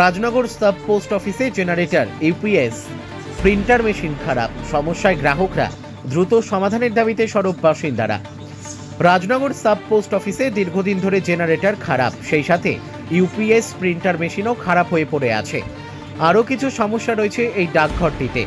Rajnagar sub post অফিসে generator UPS printer machine খারাপ, সমস্যায় গ্রাহকরা, দ্রুত সমাধানের দাবিতে সরব বাসিন্দারা। রাজনগর সাব পোস্ট অফিসে দীর্ঘদিন ধরে জেনারেটর খারাপ, সেই সাথে ইউপিএস প্রিন্টার মেশিনও খারাপ হয়ে পড়ে আছে। আরও কিছু সমস্যা রয়েছে এই ডাকঘরটিতে।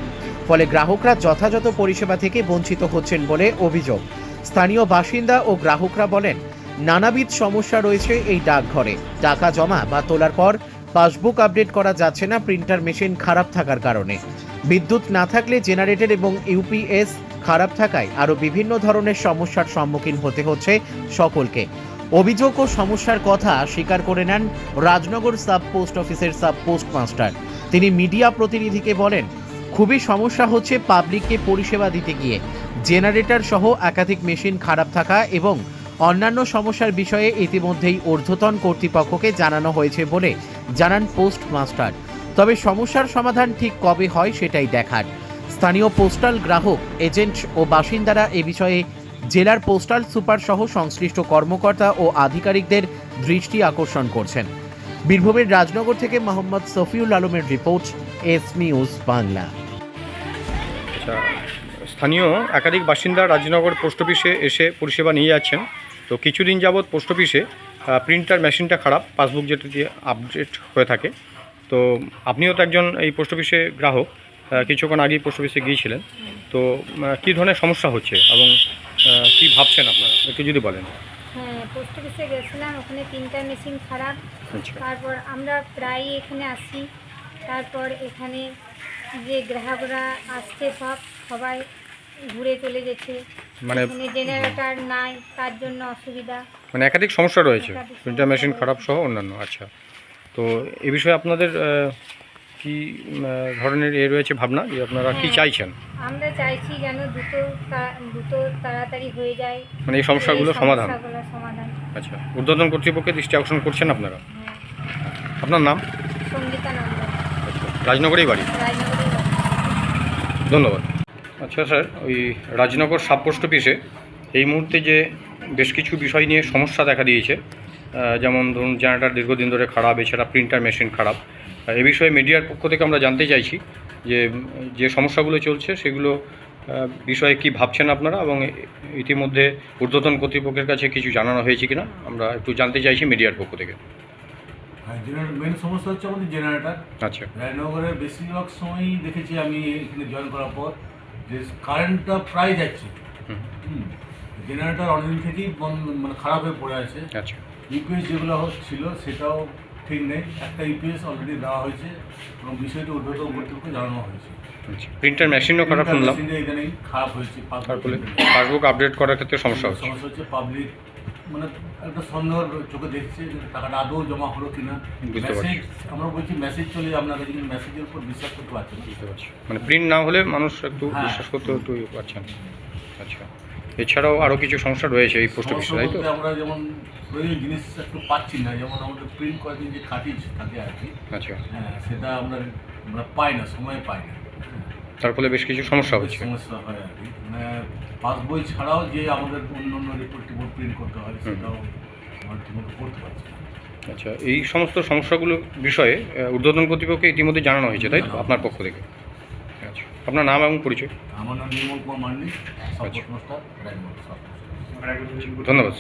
ফলে গ্রাহকরা যথাযথ পরিষেবা থেকে বঞ্চিত হচ্ছেন বলে অভিযোগ। স্থানীয় বাসিন্দা ও গ্রাহকরা বলেন নানাবিধ সমস্যা রয়েছে এই ডাকঘরে। টাকা জমা বা তোলার পর পাসবুক আপডেট করা যাচ্ছে না, প্রিন্টার মেশিন খারাপ থাকার কারণে। বিদ্যুৎ না থাকলে জেনারেটর এবং ইউপিএস খারাপ থাকায় আরও বিভিন্ন ধরনের সমস্যার সম্মুখীন হতে হচ্ছে সকলকে। অভিযোগ ও সমস্যার কথা স্বীকার করে নেন রাজনগর সাব পোস্ট অফিসের সাব পোস্ট মাস্টার। তিনি মিডিয়া প্রতিনিধিকে বলেন, খুবই সমস্যা হচ্ছে পাবলিককে পরিষেবা দিতে গিয়ে। জেনারেটর সহ একাধিক মেশিন খারাপ থাকা এবং অন্যান্য সমস্যার বিষয়ে ইতিমধ্যেই ঊর্ধ্বতন কর্তৃপক্ষকে জানানো হয়েছে বলে জানান পোস্ট মাস্টার তবে সমস্যার সমাধান ঠিক কবে হয় সেটাই দেখার। স্থানীয় পোস্টাল গ্রাহক, এজেন্ট ও বাসিন্দারা এ বিষয়ে জেলার পোস্টাল সুপার সহ সংশ্লিষ্ট কর্মকর্তা ও আধিকারিকদের দৃষ্টি আকর্ষণ করছেন। বীরভূমের রাজনগর থেকে মোহাম্মদ সফিউল আলমের রিপোর্ট, এস নিউজ বাংলা। স্থানীয় একাধিক বাসিন্দা রাজনগর পোস্ট অফিসে এসে পরিষেবা নিয়ে যাচ্ছেন। তো কিছুদিন যাবৎ পোস্ট অফিসে প্রিন্টার মেশিনটা খারাপ পাসবুক যেটা দিয়ে আপডেট হয়ে থাকে। তো আপনিও তো একজন এই পোস্ট অফিসে গ্রাহক কিছুক্ষণ আগেই পোস্ট অফিসে গিয়েছিলেন। তো কী ধরনের সমস্যা হচ্ছে এবং কী ভাবছেন আপনারা? একটু যদি বলেন। হ্যাঁ পোস্ট অফিসে গেছিলাম ওখানে তিনটা মেশিন খারাপ। আচ্ছা। তারপর আমরা প্রায়ই এখানে আসি। তারপর এখানে যে গ্রাহকরা আসছে সব সবাই ঘুরে চলে গেছে। মানে জেনারেটর নাই তার জন্য অসুবিধা। মানে একাধিক সমস্যা রয়েছে। প্রিন্টার মেশিন খারাপ সহ অন্যান্য আচ্ছা। তো এ বিষয়ে আপনাদের কি ধরনের এ রয়েছে ভাবনা? যে আপনারা কি হ্যাঁ। চাইছেন? আমরা চাইছি যেন দ্রুত দ্রুত তাড়াতাড়ি হয়ে যায়। মানে এই সমস্যাগুলো সমাধান। আচ্ছা ঊর্ধ্বতন কর্তৃপক্ষের দৃষ্টি আকর্ষণ করছেন আপনারা? হ্যাঁ। আপনার নাম? সঙ্গীতানন্দ আচ্ছা রাজনগরেই বাড়ি। ধন্যবাদ। আচ্ছা স্যার ওই রাজনগর সাব পোস্ট অফিসে এই মুহূর্তে যে বেশ কিছু বিষয় নিয়ে সমস্যা দেখা দিয়েছে যেমন ধরুন জেনারেটার দীর্ঘদিন ধরে খারাপ এছাড়া প্রিন্টার মেশিন খারাপ এ বিষয়ে মিডিয়ার পক্ষ থেকে আমরা জানতে চাইছি যে যে সমস্যাগুলো চলছে সেগুলো বিষয়ে কি ভাবছেন আপনারা এবং ইতিমধ্যে ঊর্ধ্বতন কর্তৃপক্ষের কাছে কিছু জানানো হয়েছে কিনা আমরা একটু জানতে চাইছি মিডিয়ার পক্ষ থেকে। হ্যাঁ জেনারেটর মেন সমস্যা হচ্ছে আমাদের জেনারেটর আচ্ছা। রায়নগরের বেশিরভাগ সময়ই দেখেছি আমি এখানে জয়েন করার পর। যে কারেন্টটা প্রায় যাচ্ছে। জেনারেটর অনেকদিন থেকেই বন্ধ মানে খারাপ হয়ে পড়ে আছে। আচ্ছা। ইউপিএস যেগুলো হোক- ছিল সেটাও ঠিক নেই। একটা ইউপিএস অলরেডি দেওয়া হয়েছে এবং বিষয়টি ঊর্ধ্বতন কর্তৃপক্ষকে জানানো হয়েছে। আচ্ছা। প্রিন্টার মেশিনও খারাপ শুনলাম। মেশিনটা খারাপ হয়েছে পাসবুক আপডেট করার ক্ষেত্রে সমস্যা হচ্ছে। সমস্যা হচ্ছে পাবলিক মানে একটা সন্দেহ চোখে দেখছে যে টাকাটা আদৌ জমা হলো কিনা। মেসেজ আমরা বলছি মেসেজ চলে আপনার কিন্তু মেসেজের উপর বিশ্বাস করতে পারছেন মানে প্রিন্ট না হলে মানুষ একটু হ্যাঁ। বিশ্বাস করতে একটু ইয়ে পারছেন। আচ্ছা। এছাড়াও আরও কিছু সমস্যা রয়েছে এই পোস্ট অফিসে তাই তো? আমরা যেমন প্রয়োজনীয় জিনিস একটু পাচ্ছি না যেমন আমাদের প্রিন্ট করার যে খাটিজ থাকে আর কি। আচ্ছা। হ্যাঁ সেটা আমরা আমরা পাই না সময় পাই না। তার ফলে বেশ কিছু সমস্যা হচ্ছে সমস্যা হয় আর কি। মানে পাস বই ছাড়াও যে আমাদের অন্য অন্য রিপোর্ট টিপোর্ট প্রিন্ট করতে হয় সেটাও আমরা ঠিকমতো করতে পারছি না। আচ্ছা এই সমস্ত সমস্যাগুলো বিষয়ে ঊর্ধ্বতন কর্তৃপক্ষকে ইতিমধ্যে জানানো হয়েছে তাই তো? আপনার পক্ষ থেকে। আচ্ছা আপনার নাম এবং পরিচয়? আমার নাম নির্মল কুমার মান্ডি আচ্ছা। ধন্যবাদ।